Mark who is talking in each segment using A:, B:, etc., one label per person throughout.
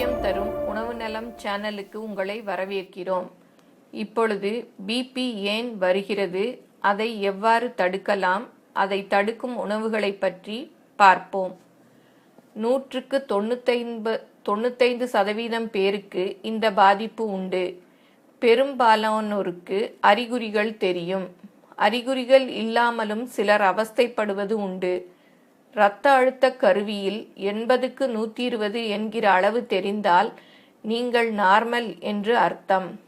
A: தரும் உணவு நலம் சேனலுக்கு உங்களை வரவேற்கிறோம். இப்பொழுது பிபி ஏன் வருகிறது? அதை எவ்வாறு தடுக்கலாம்? அதை தடுக்கும் உணவுகளை பற்றி பார்ப்போம். நூற்றுக்கு தொண்ணூத்தைந்து தொண்ணூத்தைந்து சதவீதம் பேருக்கு இந்த பாதிப்பு உண்டு. பெரும்பாலானோருக்கு அறிகுறிகள் தெரியும். அறிகுறிகள் இல்லாமலும் சிலர் அவஸ்தைப்படுவது உண்டு. இரத்த அழுத்த கருவியில் எண்பதுக்கு நூற்றி இருபது என்கிற அளவு தெரிந்தால் நீங்கள் நார்மல் என்று அர்த்தம்.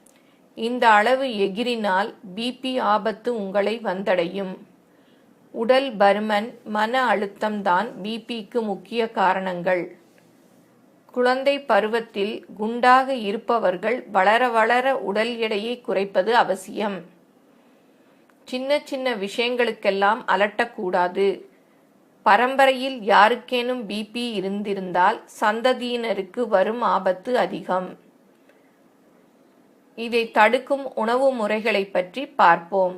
A: இந்த அளவு எகிரினால் பிபி ஆபத்து உங்களை வந்தடையும். உடல் பருமன் மன அழுத்தம்தான் பிபிக்கு முக்கிய காரணங்கள். குழந்தை பருவத்தில் குண்டாக இருப்பவர்கள் வளர வளர உடல் எடையை குறைப்பது அவசியம். சின்ன சின்ன விஷயங்களுக்கெல்லாம் அலட்டக்கூடாது. பரம்பரையில் யாருக்கேனும் பிபி இருந்திருந்தால் சந்ததியினருக்கு வரும் ஆபத்து அதிகம். இதை தடுக்கும் உணவு முறைகளை பற்றி பார்ப்போம்.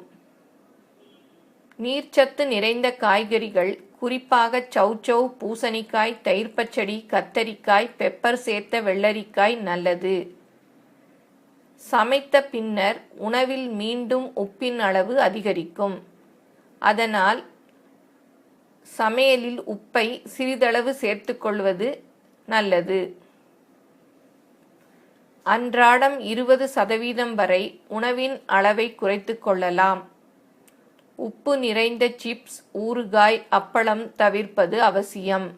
A: நீர்ச்சத்து நிறைந்த காய்கறிகள் குறிப்பாக சௌச்சௌ பூசணிக்காய் தயிர் பச்சடி கத்தரிக்காய் பெப்பர் சேர்த்த வெள்ளரிக்காய் நல்லது. சமைத்த பின்னர் உணவில் மீண்டும் உப்பின் அளவு அதிகரிக்கும். அதனால் சமையலில் உப்பை சிறிதளவு சேர்த்துக்கொள்வது நல்லது. அன்றாடம் இருபது சதவீதம் வரை உணவின் அளவை குறைத்து கொள்ளலாம். உப்பு நிறைந்த சிப்ஸ் ஊறுகாய் அப்பளம் தவிர்ப்பது அவசியம்.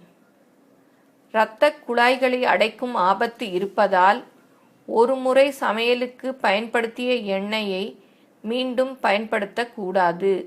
A: இரத்த குழாய்களை அடைக்கும் ஆபத்து இருப்பதால் ஒரு முறை சமையலுக்கு பயன்படுத்திய எண்ணெயை மீண்டும் பயன்படுத்தக்கூடாது.